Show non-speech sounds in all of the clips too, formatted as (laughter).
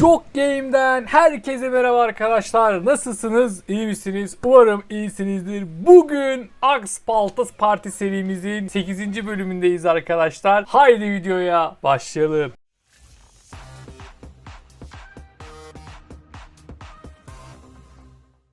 Yok Game'den herkese merhaba arkadaşlar. Nasılsınız? İyi misiniz? Umarım iyisinizdir. Bugün Axe Paltas Parti serimizin 8. bölümündeyiz arkadaşlar. Haydi videoya başlayalım.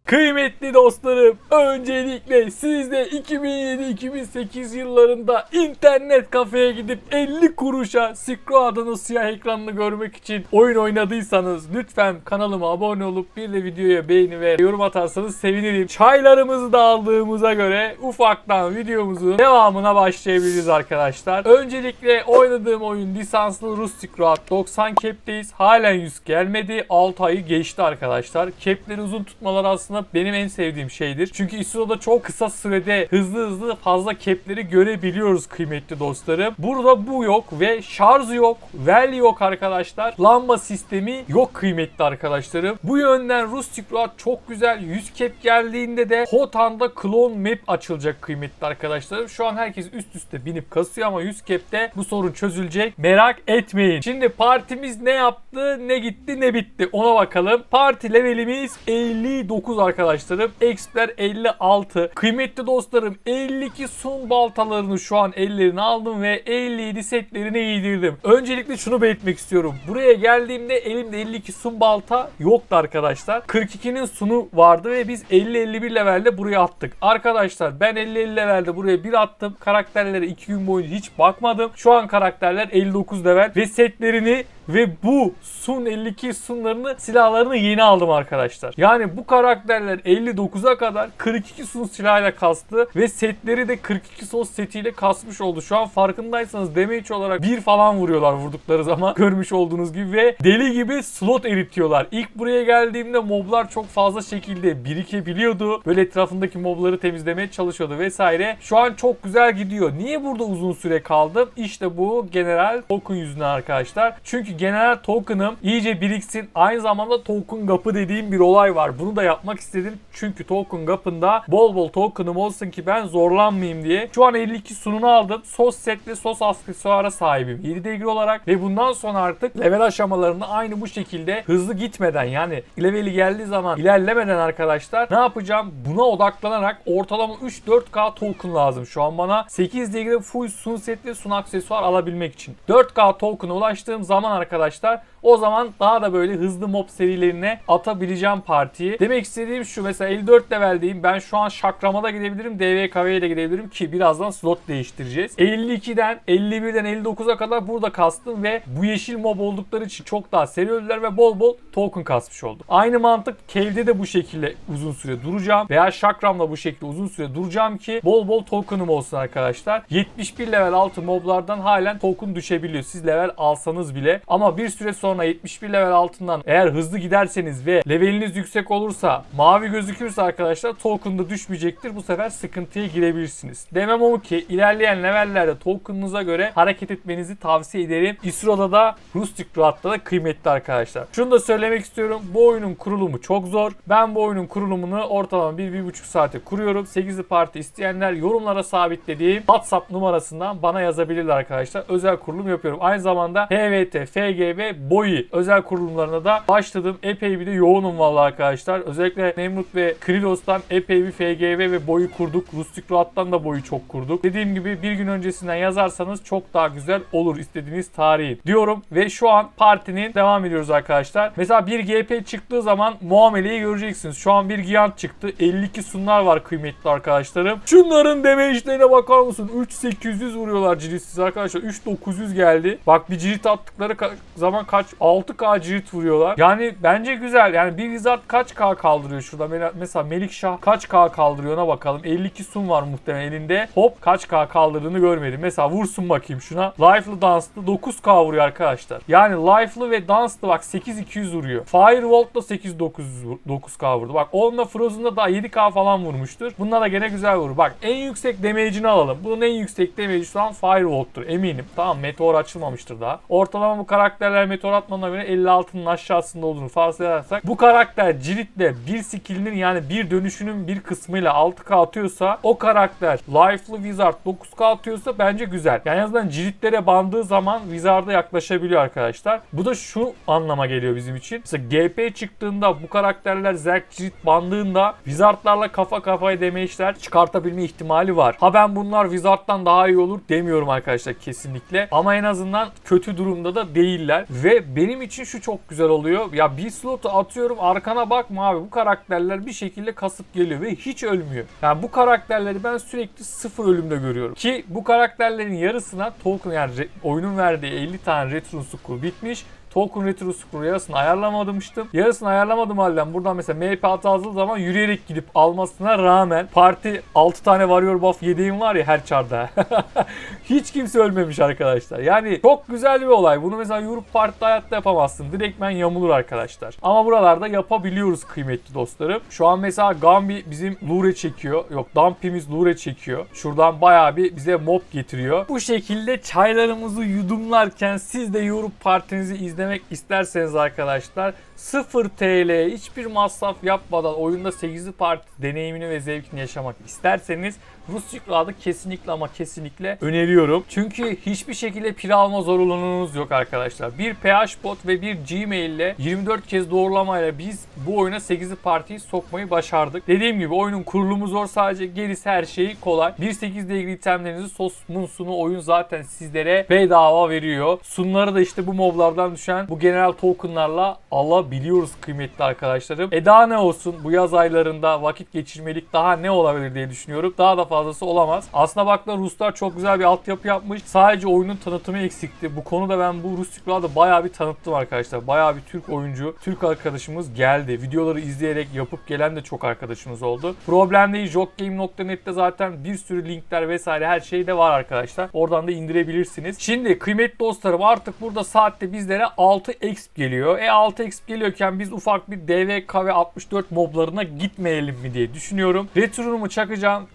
Kıymetli dostlarım, öncelikle siz de 2007-2008 yıllarında internet kafeye gidip 50 kuruşa Sikro adının siyah ekranını görmek için oyun oynadıysanız lütfen kanalıma abone olup bir de videoya beğeni ve yorum atarsanız sevinirim. Çaylarımızı da aldığımıza göre ufaktan videomuzun devamına başlayabiliriz arkadaşlar. Öncelikle oynadığım oyun lisanslı Rus Sikro 90 cap'teyiz. Halen 100 gelmedi. 6 ayı geçti arkadaşlar. Cap'leri uzun tutmalar aslında benim en sevdiğim şeydir. Çünkü ISO'da çok kısa sürede hızlı hızlı fazla cap'leri görebiliyoruz kıymetli dostlarım. Burada bu yok ve şarj yok, well yok arkadaşlar. Lamba sistemi yok kıymetli arkadaşlarım. Bu yönden Rus Sikroat çok güzel. 100 cap geldiğinde de Hotan'da clone map açılacak kıymetli arkadaşlarım. Şu an herkes üst üste binip kasıyor ama 100 cap'te bu sorun çözülecek. Merak etmeyin. Şimdi partimiz ne yaptı, ne gitti, ne bitti ona bakalım. Parti levelimiz 59 arkadaşlarım. Expler 56. Kıymetli dostlarım 52 sun baltalarını şu an ellerine aldım ve 57 setlerini giydirdim. Öncelikle şunu belirtmek istiyorum. Buraya geldiğimde elimde 52 sun balta yoktu arkadaşlar. 42'nin sunu vardı ve biz 50-51 levelde buraya attık. Arkadaşlar ben 50-50 levelde buraya bir attım. Karakterlere 2 gün boyunca hiç bakmadım. Şu an karakterler 59 level ve setlerini ve bu Sun 52 Sun'larını silahlarını yeni aldım arkadaşlar. Yani bu karakterler 59'a kadar 42 Sun silahıyla kastı ve setleri de 42 Sun setiyle kasmış oldu. Şu an farkındaysanız damage olarak bir falan vuruyorlar vurdukları zaman (laughs) görmüş olduğunuz gibi ve deli gibi slot eritiyorlar. İlk buraya geldiğimde moblar çok fazla şekilde birikebiliyordu. Böyle etrafındaki mobları temizlemeye çalışıyordu vesaire. Şu an çok güzel gidiyor. Niye burada uzun süre kaldım? İşte bu general token yüzünden arkadaşlar. Çünkü genel token'ım iyice biriksin. Aynı zamanda token gapı dediğim bir olay var. Bunu da yapmak istedim. Çünkü token gapında bol bol token'ım olsun ki ben zorlanmayayım diye. Şu an 52 sununu aldım. Sos set ve sos aksesuara sahibim. 7 degree olarak ve bundan sonra artık level aşamalarını aynı bu şekilde hızlı gitmeden yani leveli geldiği zaman ilerlemeden arkadaşlar ne yapacağım? Buna odaklanarak ortalama 3-4K token lazım. Şu an bana 8 degree full sun set ve sun aksesuar alabilmek için. 4K token'a ulaştığım zaman arkadaşlar o zaman daha da böyle hızlı mob serilerine atabileceğim partiyi. Demek istediğim şu mesela 54 leveldeyim. Ben şu an şakrama da gidebilirim. DVKV'ye de gidebilirim ki birazdan slot değiştireceğiz. 52'den 51'den 59'a kadar burada kastım ve bu yeşil mob oldukları için çok daha seri öldüler ve bol bol token kasmış oldum. Aynı mantık Cave'de de bu şekilde uzun süre duracağım veya şakramla bu şekilde uzun süre duracağım ki bol bol token'ım olsun arkadaşlar. 71 level altı moblardan halen token düşebiliyor. Siz level alsanız bile ama bir süre sonra 71 level altından eğer hızlı giderseniz ve leveliniz yüksek olursa mavi gözükürse arkadaşlar token'da düşmeyecektir. Bu sefer sıkıntıya girebilirsiniz. Demem o ki ilerleyen levellerde token'ınıza göre hareket etmenizi tavsiye ederim. İsro'da da Rustic Road'da da kıymetli arkadaşlar. Şunu da söylemek istiyorum. Bu oyunun kurulumu çok zor. Ben bu oyunun kurulumunu ortalama 1-1,5 saate kuruyorum. 8'li parti isteyenler yorumlara sabitlediğim WhatsApp numarasından bana yazabilirler arkadaşlar. Özel kurulum yapıyorum. Aynı zamanda HVT, FGB, BOI özel kurulumlarına da başladım. Epey bir de yoğunum vallahi arkadaşlar. Özellikle Nemrut ve Krilos'tan epey bir FGB ve BOI kurduk. Rustic Road'dan da BOI çok kurduk. Dediğim gibi bir gün öncesinden yazarsanız çok daha güzel olur istediğiniz tarihi diyorum ve şu an partinin devam ediyoruz arkadaşlar. Mesela bir GP çıktığı zaman muameleyi göreceksiniz. Şu an bir Giant çıktı. 52 sunlar var kıymetli arkadaşlarım. Şunların damage'lerine bakar mısın? 3800 vuruyorlar ciritsiz arkadaşlar. 3900 geldi. Bak bir cirit attıkları ka- zaman kaç? 6K cirit vuruyorlar. Yani bence güzel. Yani bir Wizard kaç K kaldırıyor şurada? Mesela Melikşah kaç K kaldırıyor ona bakalım. 52 sun var muhtemelen elinde. Hop kaç K kaldırdığını görmedim. Mesela vursun bakayım şuna. Life'lı Dance'lı 9K vuruyor arkadaşlar. Yani Life'lı ve Dance'lı bak 8200 vuruyor. Firewall'da 8900 vur- 9K vurdu. Bak onunla Frozen'da daha 7K falan vurmuştur. Bununla da gene güzel vurur. Bak en yüksek damage'ini alalım. Bunun en yüksek damage'i şu an Firewall'dur eminim. Tamam meteor açılmamıştır daha. Ortalama bu karakterler meteor katmanına göre 56'nın aşağısında olduğunu varsayarsak bu karakter Cirit'le bir skillinin yani bir dönüşünün bir kısmıyla 6k atıyorsa o karakter Life'lı Wizard 9k atıyorsa bence güzel. Yani en azından Cirit'lere bandığı zaman Wizard'a yaklaşabiliyor arkadaşlar. Bu da şu anlama geliyor bizim için. Mesela GP çıktığında bu karakterler Zerg Cirit bandığında Wizard'larla kafa kafaya demeçler çıkartabilme ihtimali var. Ha ben bunlar Wizard'dan daha iyi olur demiyorum arkadaşlar kesinlikle. Ama en azından kötü durumda da değiller. Ve benim için şu çok güzel oluyor. Ya bir slotu atıyorum arkana bakma abi bu karakterler bir şekilde kasıp geliyor ve hiç ölmüyor. Yani bu karakterleri ben sürekli sıfır ölümde görüyorum. Ki bu karakterlerin yarısına token yani oyunun verdiği 50 tane Scroll bitmiş. Token Retro Scroll yarısını ayarlamamıştım. Yarısını ayarlamadım halden buradan mesela MP atıldığı zaman yürüyerek gidip almasına rağmen parti 6 tane Warrior buff yediğim var ya her çarda. (laughs) Hiç kimse ölmemiş arkadaşlar. Yani çok güzel bir olay. Bunu mesela Europe Party'de hayatta yapamazsın. Direktmen yamulur arkadaşlar. Ama buralarda yapabiliyoruz kıymetli dostlarım. Şu an mesela Gambi bizim Lure çekiyor. Yok Dumpy'miz Lure çekiyor. Şuradan bayağı bir bize mob getiriyor. Bu şekilde çaylarımızı yudumlarken siz de Europe Partinizi izlemek isterseniz arkadaşlar 0 TL hiçbir masraf yapmadan oyunda 8'li parti deneyimini ve zevkini yaşamak isterseniz Rus Yıklar'da kesinlikle ama kesinlikle öneriyorum. Çünkü hiçbir şekilde pil alma zorunluluğunuz yok arkadaşlar. Bir PH bot ve bir Gmail ile 24 kez doğrulamayla biz bu oyuna 8'li partiyi sokmayı başardık. Dediğim gibi oyunun kurulumu zor sadece gerisi her şeyi kolay. 1.8 ile ilgili itemlerinizi sos munsunu oyun zaten sizlere bedava veriyor. Sunları da işte bu moblardan düşen bu general tokenlarla alabiliyoruz kıymetli arkadaşlarım. E daha ne olsun bu yaz aylarında vakit geçirmelik daha ne olabilir diye düşünüyorum. Daha da fazlası olamaz. Aslına baktığında Ruslar çok güzel bir altyapı yapmış. Sadece oyunun tanıtımı eksikti. Bu konuda ben bu Rus Türkler'de bayağı bir tanıttım arkadaşlar. Bayağı bir Türk oyuncu, Türk arkadaşımız geldi. Videoları izleyerek yapıp gelen de çok arkadaşımız oldu. Problem değil. Jokgame.net'te zaten bir sürü linkler vesaire her şey de var arkadaşlar. Oradan da indirebilirsiniz. Şimdi kıymetli dostlarım artık burada saatte bizlere 6 exp geliyor. E 6 exp geliyorken biz ufak bir DVK ve 64 moblarına gitmeyelim mi diye düşünüyorum. Returnumu çakacağım.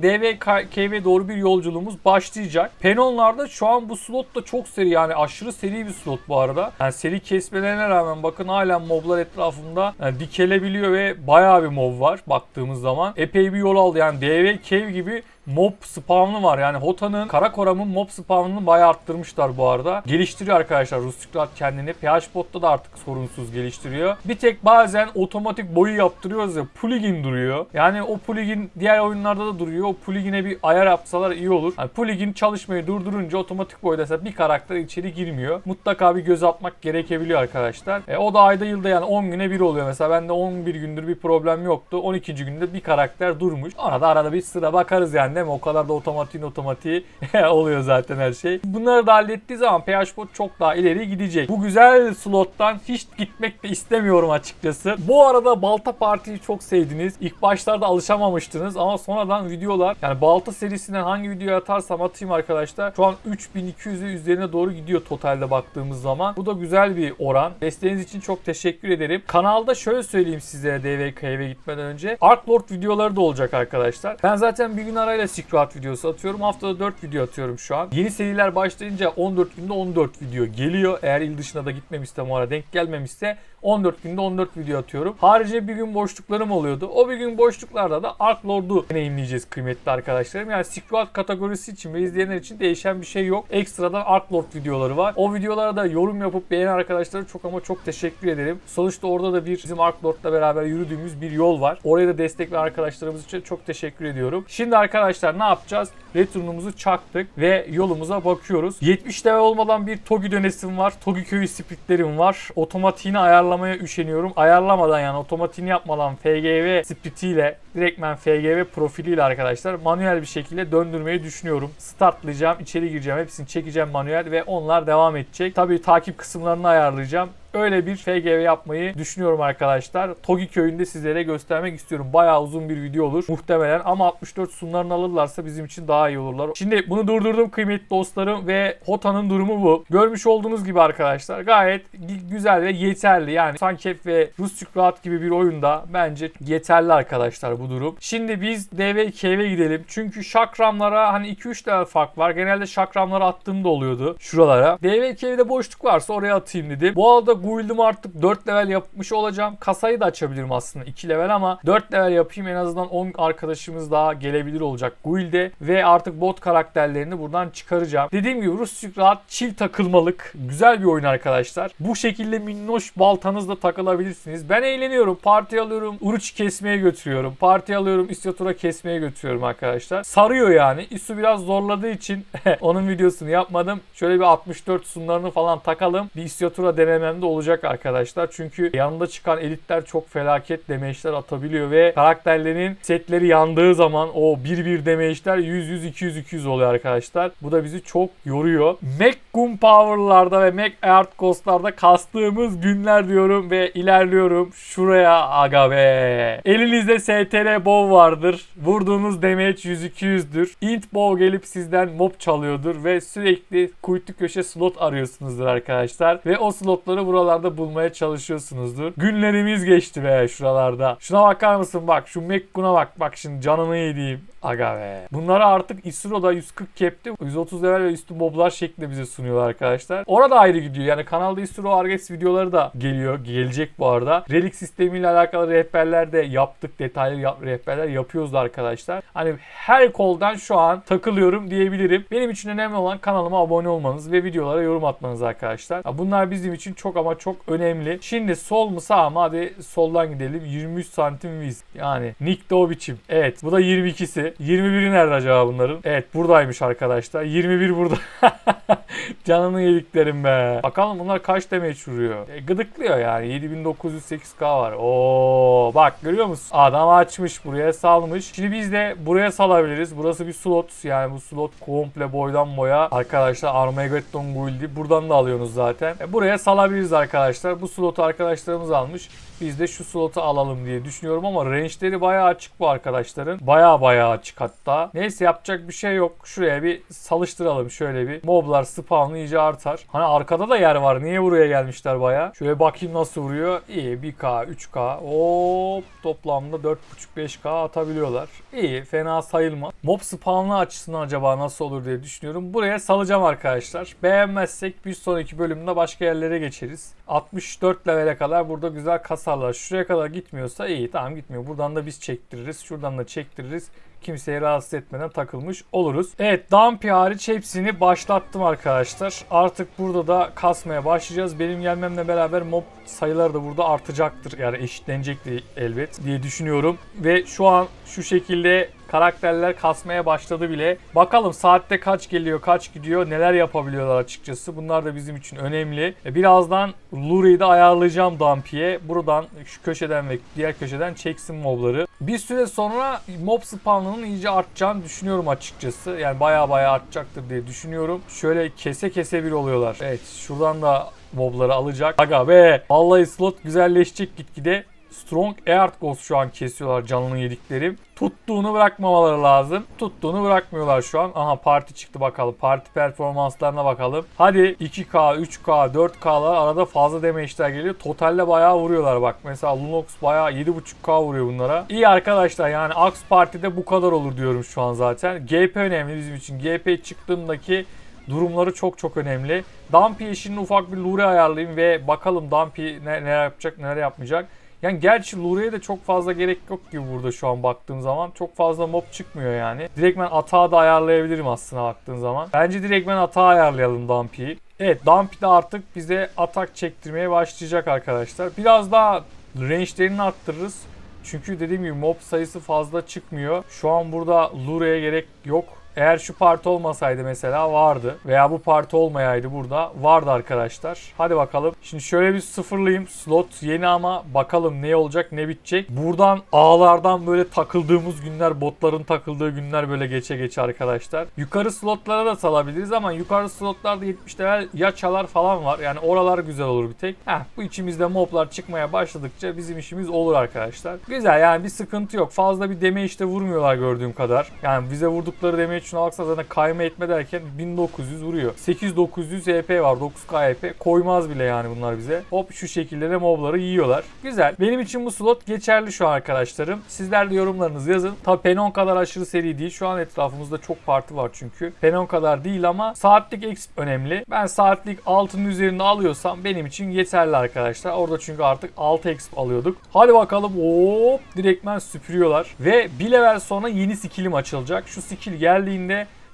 DVK'ye doğru bir yolculuğumuz başlayacak. Penonlarda şu an bu slot da çok seri yani aşırı seri bir slot bu arada. Yani seri kesmelerine rağmen bakın hala moblar etrafında yani dikelebiliyor ve bayağı bir mob var baktığımız zaman. Epey bir yol aldı yani DV Cave gibi mob spawn'ı var. Yani Hota'nın Karakoram'ın mob spawn'ını bayağı arttırmışlar bu arada. Geliştiriyor arkadaşlar Rustiklat kendini. PHBot'ta da artık sorunsuz geliştiriyor. Bir tek bazen otomatik boyu yaptırıyoruz ya plugin duruyor. Yani o plugin diğer oyunlarda da duruyor. O plugin'e bir ayar yapsalar iyi olur. Yani plugin çalışmayı durdurunca otomatik boy dese bir karakter içeri girmiyor. Mutlaka bir göz atmak gerekebiliyor arkadaşlar. E, o da ayda yılda yani 10 güne bir oluyor. Mesela bende 11 gündür bir problem yoktu. 12. günde bir karakter durmuş. Ona da arada bir sıra bakarız yani mi? O kadar da otomatiğin otomatiği (laughs) oluyor zaten her şey. Bunları da hallettiği zaman PHBot çok daha ileri gidecek. Bu güzel slottan hiç gitmek de istemiyorum açıkçası. Bu arada Balta Parti'yi çok sevdiniz. İlk başlarda alışamamıştınız ama sonradan videolar yani Balta serisinden hangi videoyu atarsam atayım arkadaşlar. Şu an 3200'ü üzerine doğru gidiyor totalde baktığımız zaman. Bu da güzel bir oran. Desteğiniz için çok teşekkür ederim. Kanalda şöyle söyleyeyim sizlere DVK'ye gitmeden önce. Ark Lord videoları da olacak arkadaşlar. Ben zaten bir gün arayla Secret videosu atıyorum. Haftada 4 video atıyorum şu an. Yeni seriler başlayınca 14 günde 14 video geliyor. Eğer il dışına da gitmemişse o ara denk gelmemişse 14 günde 14 video atıyorum. Harici bir gün boşluklarım oluyordu. O bir gün boşluklarda da Ark Lord'u deneyimleyeceğiz kıymetli arkadaşlarım. Yani Secret kategorisi için ve izleyenler için değişen bir şey yok. Ekstradan Ark Lord videoları var. O videolara da yorum yapıp beğenen arkadaşlara çok ama çok teşekkür ederim. Sonuçta orada da bir bizim Ark Lord'la beraber yürüdüğümüz bir yol var. Oraya da destek veren arkadaşlarımız için çok teşekkür ediyorum. Şimdi arkadaşlar ne yapacağız? Returnumuzu çaktık ve yolumuza bakıyoruz. 70 level olmadan bir Togi dönesim var. Togi köyü splitlerim var. Otomatiğini ayarlamaya üşeniyorum. Ayarlamadan yani otomatiğini yapmadan FGV splitiyle direktmen FGV profiliyle arkadaşlar manuel bir şekilde döndürmeyi düşünüyorum. Startlayacağım, içeri gireceğim, hepsini çekeceğim manuel ve onlar devam edecek. Tabii takip kısımlarını ayarlayacağım. Öyle bir FGV yapmayı düşünüyorum arkadaşlar. Togi köyünde sizlere göstermek istiyorum. Bayağı uzun bir video olur muhtemelen ama 64 sunlarını alırlarsa bizim için daha iyi olurlar. Şimdi bunu durdurdum kıymetli dostlarım ve Hota'nın durumu bu. Görmüş olduğunuz gibi arkadaşlar gayet güzel ve yeterli. Yani Sankep ve Rus Rahat gibi bir oyunda bence yeterli arkadaşlar bu durum. Şimdi biz DV KV'ye gidelim. Çünkü şakramlara hani 2-3 tane fark var. Genelde şakramlara attığımda oluyordu şuralara. DV KV'de boşluk varsa oraya atayım dedim. Bu arada guild'ımı artık 4 level yapmış olacağım. Kasayı da açabilirim aslında 2 level ama 4 level yapayım en azından 10 arkadaşımız daha gelebilir olacak guild'e ve artık bot karakterlerini buradan çıkaracağım. Dediğim gibi Rusçuk rahat chill takılmalık güzel bir oyun arkadaşlar. Bu şekilde minnoş baltanızla takılabilirsiniz. Ben eğleniyorum. Parti alıyorum. Uruç kesmeye götürüyorum. Parti alıyorum. İstyatura kesmeye götürüyorum arkadaşlar. Sarıyor yani. İsu biraz zorladığı için (laughs) onun videosunu yapmadım. Şöyle bir 64 sunlarını falan takalım. Bir istyatura denemem de olacak arkadaşlar. Çünkü yanında çıkan elitler çok felaket demeçler atabiliyor ve karakterlerin setleri yandığı zaman o 1-1 demeçler 100-100-200-200 oluyor arkadaşlar. Bu da bizi çok yoruyor. Mac Gunpower'larda ve Mac Earth Ghost'larda kastığımız günler diyorum ve ilerliyorum. Şuraya aga be. Elinizde STR bow vardır. Vurduğunuz damage 100-200'dür. Int bow gelip sizden mob çalıyordur ve sürekli kuytu köşe slot arıyorsunuzdur arkadaşlar. Ve o slotları buralarda bulmaya çalışıyorsunuzdur. Günlerimiz geçti be şuralarda. Şuna bakar mısın bak şu Mekkun'a bak. Bak şimdi canımı yediğim. Aga be. Bunları artık Isro'da 140 kepti 130 level ve üstü moblar şeklinde bize sunuyorlar arkadaşlar. Orada ayrı gidiyor. Yani kanalda Isro Arges videoları da geliyor. Gelecek bu arada. Relic sistemiyle alakalı rehberler de yaptık. Detaylı yap- rehberler yapıyoruz da arkadaşlar. Hani her koldan şu an takılıyorum diyebilirim. Benim için önemli olan kanalıma abone olmanız ve videolara yorum atmanız arkadaşlar. Bunlar bizim için çok ama çok önemli. Şimdi sol mu sağ mı? Hadi soldan gidelim. 23 santim viz. Yani Nick de o biçim. Evet bu da 22'si. 21'i nerede acaba bunların? Evet buradaymış arkadaşlar. 21 burada. (laughs) Canını yediklerim be. Bakalım bunlar kaç damage vuruyor. E, gıdıklıyor yani. 7908k var. Oo bak görüyor musun? Adam açmış buraya salmış. Şimdi biz de buraya salabiliriz. Burası bir slot. Yani bu slot komple boydan boya. Arkadaşlar Armageddon build'i buradan da alıyorsunuz zaten. E, buraya salabiliriz arkadaşlar. Bu slotu arkadaşlarımız almış. Biz de şu slotu alalım diye düşünüyorum ama range'leri bayağı açık bu arkadaşların. Bayağı bayağı açık hatta. Neyse yapacak bir şey yok. Şuraya bir salıştıralım şöyle bir. Moblar spawn'ı iyice artar. Hani arkada da yer var. Niye buraya gelmişler bayağı? Şöyle bakayım nasıl vuruyor. İyi 1K 3K. Hop toplamda 4.5-5K atabiliyorlar. İyi fena sayılmaz. Mob spawn'ı açısından acaba nasıl olur diye düşünüyorum. Buraya salacağım arkadaşlar. Beğenmezsek bir sonraki bölümde başka yerlere geçeriz. 64 levele kadar burada güzel kasarlar. Şuraya kadar gitmiyorsa iyi tamam gitmiyor. Buradan da biz çektiririz. Şuradan da çektiririz. Kimseyi rahatsız etmeden takılmış oluruz. Evet Dumpy hariç hepsini başlattım arkadaşlar. Artık burada da kasmaya başlayacağız. Benim gelmemle beraber mob sayıları da burada artacaktır. Yani eşitlenecektir elbet diye düşünüyorum. Ve şu an şu şekilde karakterler kasmaya başladı bile. Bakalım saatte kaç geliyor, kaç gidiyor, neler yapabiliyorlar açıkçası. Bunlar da bizim için önemli. E, Birazdan Luri'yi de ayarlayacağım Dumpy'ye. Buradan şu köşeden ve diğer köşeden çeksin mobları. Bir süre sonra mob spawnının iyice artacağını düşünüyorum açıkçası. Yani baya baya artacaktır diye düşünüyorum. Şöyle kese kese bir oluyorlar. Evet şuradan da mobları alacak. Aga be. Vallahi slot güzelleşecek gitgide. Strong Earth Ghost şu an kesiyorlar canını yediklerim. Tuttuğunu bırakmamaları lazım. Tuttuğunu bırakmıyorlar şu an. Aha parti çıktı bakalım. Parti performanslarına bakalım. Hadi 2K, 3K, 4K'lar arada fazla damage'ler geliyor. Totalde bayağı vuruyorlar bak. Mesela Lunox bayağı 7.5K vuruyor bunlara. İyi arkadaşlar yani Axe Parti'de bu kadar olur diyorum şu an zaten. GP önemli bizim için. GP çıktığımdaki durumları çok çok önemli. Dumpy işini ufak bir lure ayarlayayım ve bakalım Dumpy ne, ne yapacak neler yapmayacak. Yani gerçi Lure'ye de çok fazla gerek yok gibi burada şu an baktığım zaman. Çok fazla mob çıkmıyor yani. Direktmen atağı da ayarlayabilirim aslında baktığın zaman. Bence direktmen atağı ayarlayalım Dumpy'yi. Evet Dumpy de artık bize atak çektirmeye başlayacak arkadaşlar. Biraz daha range'lerini arttırırız. Çünkü dediğim gibi mob sayısı fazla çıkmıyor. Şu an burada Lure'ye gerek yok. Eğer şu parti olmasaydı mesela vardı. Veya bu parti olmayaydı burada. Vardı arkadaşlar. Hadi bakalım. Şimdi şöyle bir sıfırlayayım. Slot yeni ama bakalım ne olacak ne bitecek. Buradan ağlardan böyle takıldığımız günler, botların takıldığı günler böyle geçe geçe arkadaşlar. Yukarı slotlara da salabiliriz ama yukarı slotlarda 70 level ya çalar falan var. Yani oralar güzel olur bir tek. Heh, bu içimizde moblar çıkmaya başladıkça bizim işimiz olur arkadaşlar. Güzel yani bir sıkıntı yok. Fazla bir damage de vurmuyorlar gördüğüm kadar. Yani bize vurdukları damage şuna baksana zaten kayma etme derken 1900 vuruyor. 8900 HP var 9K HP. Koymaz bile yani bunlar bize. Hop şu şekilde de mobları yiyorlar. Güzel. Benim için bu slot geçerli şu an arkadaşlarım. Sizler de yorumlarınızı yazın. Tabi Penon kadar aşırı seri değil. Şu an etrafımızda çok parti var çünkü. Penon kadar değil ama saatlik exp önemli. Ben saatlik altının üzerinde alıyorsam benim için yeterli arkadaşlar. Orada çünkü artık 6 exp alıyorduk. Hadi bakalım. Hop direktmen süpürüyorlar. Ve bir level sonra yeni skillim açılacak. Şu skill geldiğinde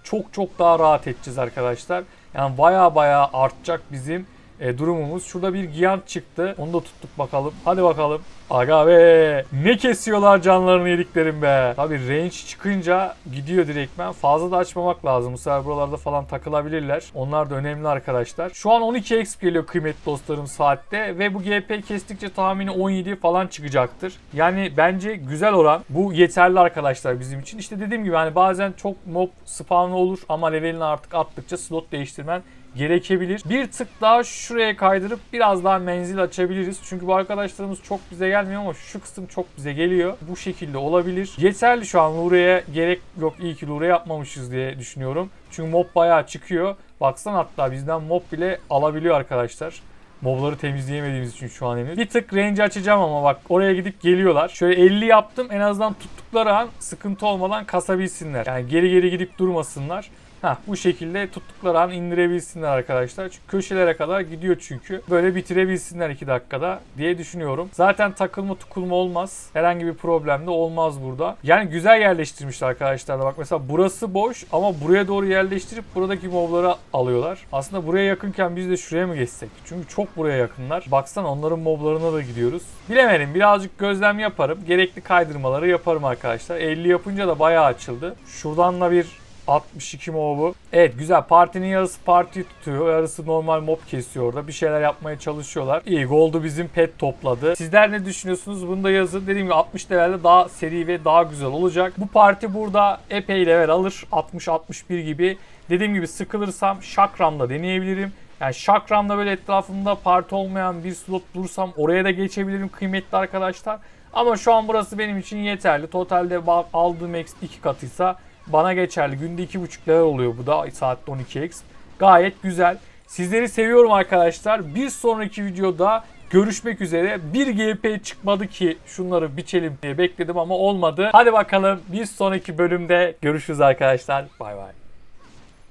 çok çok daha rahat edeceğiz arkadaşlar. Yani baya baya artacak bizim e, durumumuz. Şurada bir Giant çıktı. Onu da tuttuk bakalım. Hadi bakalım. Aga be. Ne kesiyorlar canlarını yediklerim be. Tabi range çıkınca gidiyor direktmen. Fazla da açmamak lazım. Bu sefer buralarda falan takılabilirler. Onlar da önemli arkadaşlar. Şu an 12 exp geliyor kıymetli dostlarım saatte. Ve bu GP kestikçe tahmini 17 falan çıkacaktır. Yani bence güzel oran. Bu yeterli arkadaşlar bizim için. İşte dediğim gibi hani bazen çok mob spawnlı olur ama levelini artık attıkça slot değiştirmen gerekebilir. Bir tık daha şuraya kaydırıp biraz daha menzil açabiliriz. Çünkü bu arkadaşlarımız çok bize gelmiyor ama şu kısım çok bize geliyor. Bu şekilde olabilir. Yeterli şu an Lure'ye gerek yok. İyi ki Lure yapmamışız diye düşünüyorum. Çünkü mob bayağı çıkıyor. Baksan hatta bizden mob bile alabiliyor arkadaşlar. Mobları temizleyemediğimiz için şu an henüz. Bir tık range açacağım ama bak oraya gidip geliyorlar. Şöyle 50 yaptım en azından tuttukları an sıkıntı olmadan kasabilsinler. Yani geri geri gidip durmasınlar. Heh, bu şekilde tuttukları an indirebilsinler arkadaşlar. Çünkü köşelere kadar gidiyor çünkü. Böyle bitirebilsinler 2 dakikada diye düşünüyorum. Zaten takılma tukulma olmaz. Herhangi bir problem de olmaz burada. Yani güzel yerleştirmişler arkadaşlar da. Bak mesela burası boş ama buraya doğru yerleştirip buradaki mobları alıyorlar. Aslında buraya yakınken biz de şuraya mı geçsek? Çünkü çok buraya yakınlar. Baksana onların moblarına da gidiyoruz. Bilemedim. Birazcık gözlem yaparım. Gerekli kaydırmaları yaparım arkadaşlar. 50 yapınca da bayağı açıldı. Şuradan da bir 62 mob'u. Evet güzel. Partinin yarısı parti tutuyor. Yarısı normal mob kesiyor orada. Bir şeyler yapmaya çalışıyorlar. İyi Gold'u bizim pet topladı. Sizler ne düşünüyorsunuz? Bunu da yazın. Dediğim gibi 60 levelde daha seri ve daha güzel olacak. Bu parti burada epey level alır. 60-61 gibi. Dediğim gibi sıkılırsam Şakram'da deneyebilirim. Yani Şakram'da böyle etrafımda parti olmayan bir slot bulursam oraya da geçebilirim kıymetli arkadaşlar. Ama şu an burası benim için yeterli. Totalde aldığım X 2 katıysa bana geçerli. Günde 2.5 level oluyor bu da saatte 12x. Gayet güzel. Sizleri seviyorum arkadaşlar. Bir sonraki videoda görüşmek üzere. Bir GP çıkmadı ki şunları biçelim diye bekledim ama olmadı. Hadi bakalım bir sonraki bölümde görüşürüz arkadaşlar. Bay bay.